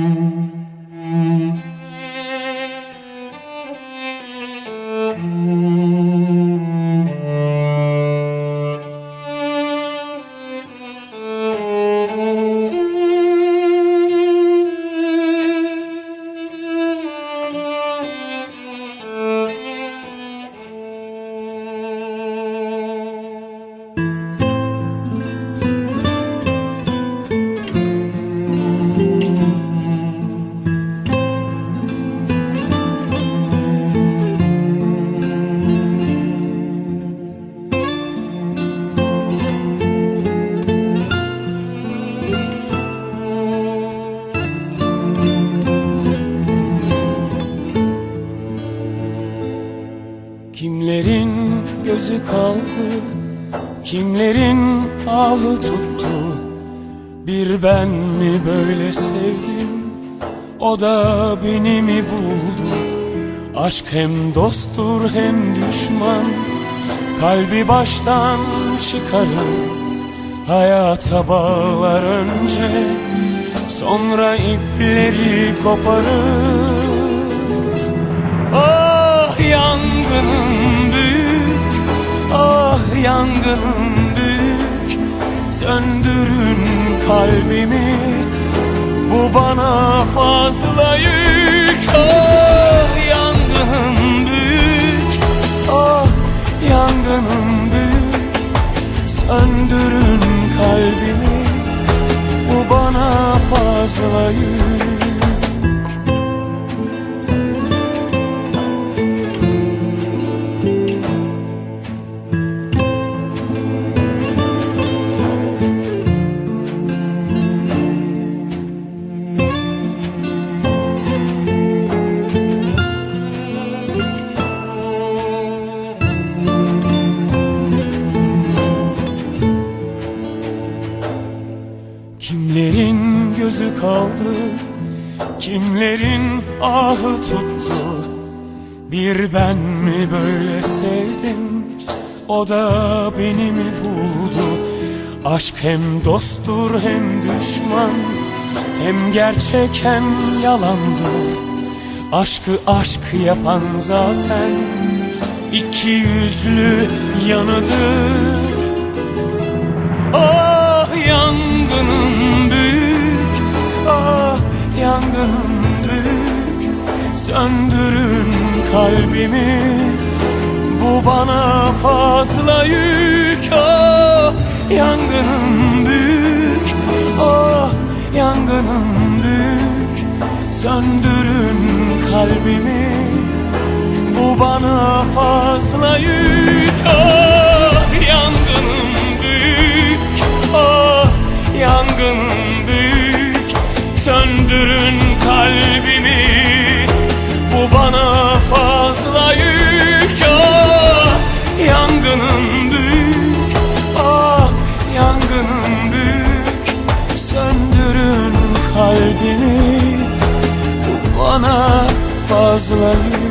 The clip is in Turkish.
Amen. Kaldı. Kimlerin ahı tuttu? Bir ben mi böyle sevdim? O da beni mi buldu? Aşk hem dosttur hem düşman. Kalbi baştan çıkarır. Hayata bağlar önce. Sonra ipleri koparır. Ah kalbimi Bu bana fazla yük. Ah yangınım büyük Ah yangınım büyük. Söndürün kalbimi Bu bana fazla yük Kimlerin gözü kaldı? Kimlerin ahı tuttu? Bir ben mi böyle sevdim? O da beni mi buldu? Aşk hem dosttur hem düşman Hem gerçek hem yalandır. Aşkı aşk yapan zaten iki yüzlü yanıdır. Ah kalbimi Bu bana fazla yük. Ah yangınım büyük. Ah yangınım büyük. Söndürün kalbimi bu bana fazla yük. Ah kalbimi